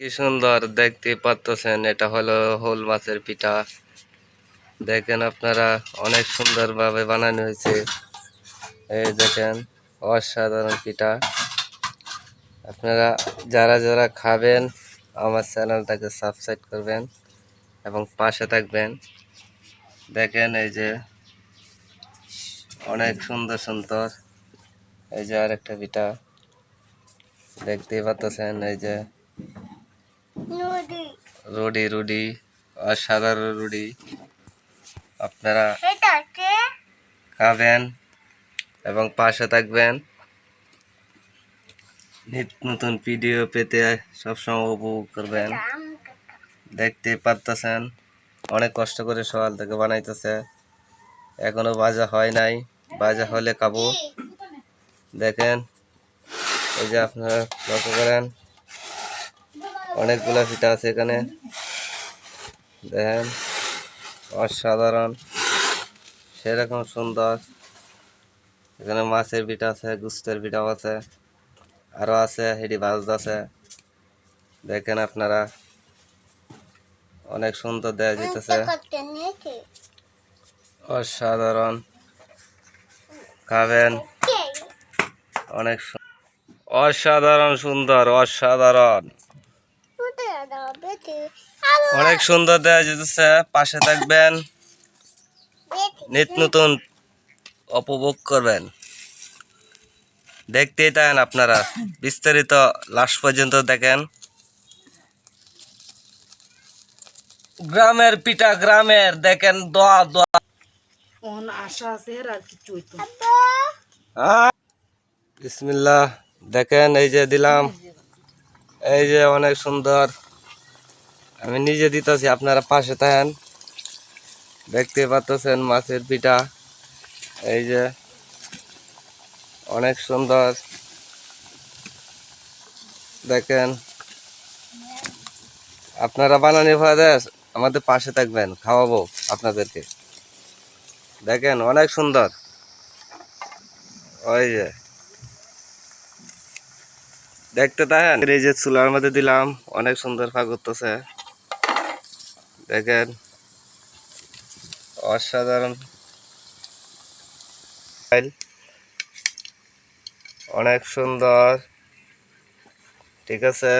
কি সুন্দর দেখতে পাচ্ছেন এটা হলো হোল মাছের পিঠা। দেখেন আপনারা, অনেক সুন্দরভাবে বানানো হয়েছে। এই দেখেন, অসাধারণ পিঠা। আপনারা যারা যারা খাবেন, আমার চ্যানেলটাকে সাবস্ক্রাইব করবেন এবং পাশে থাকবেন। দেখেন এই যে, অনেক সুন্দর সুন্দর, এই যে আরেকটা পিঠা। দেখতেই পাচ্ছেন এই যে রুডি। রুডি অসাধারণ রুডি। আপনারা খাবেন এবং পাশে থাকবেন। নতুন ভিডিও পেতে সবসময় উপভোগ করবেন। দেখতে পারতেছেন অনেক কষ্ট করে সকাল থেকে বানাইতেছে। এখনও বাজা হয় নাই বাজা হলে খাব। দেখেন এই যে আপনারা লক্ষ্য করেন। অনেকগুলো পিঠা আছে এখানে। দেখেন অসাধারণ। সেরকম সুন্দর। এখানে মাছের পিঠা আছে, গুস্তের পিঠাও আছে। আরও আছে, হেডি ভাজ আছে। দেখেন আপনারা। অনেক সুন্দর দেওয়া যেতেছে। অসাধারণ। খাবেন। অনেক অসাধারণ সুন্দর, অসাধারণ। বেটি অনেক সুন্দর দেওয়া যেতেছে পাশে থাকবেন। নিত্য নতুন উপভোগ করবেন। দেখতেই থাকেন আপনারা। বিস্তারিত লাস্ট পর্যন্ত দেখেন। গ্রামের পিঠা গ্রামের দেখেন দোয়া দোয়া। ওন আশা আছে আর কিছু হইতো বিসমিল্লাহ দেখেন এই যে দিলাম। এই যে অনেক সুন্দর। আমি নিজে দিতেছি, আপনারা পাশে থাকেন। দেখতে পাচ্ছেন মাছের পিঠা। এই যে, অনেক সুন্দর। দেখেন। আপনারা বানানি ভাড়া আমাদের পাশে থাকবেন, খাওয়াবো আপনাদেরকে। দেখেন, অনেক সুন্দর। ওই যে। দেখতে দেখেন এই যে চুলার মধ্যে দিলাম, অনেক সুন্দর ফাঁক করতেছে দেখেন অসাধারণ অনেক সুন্দর ঠিক আছে?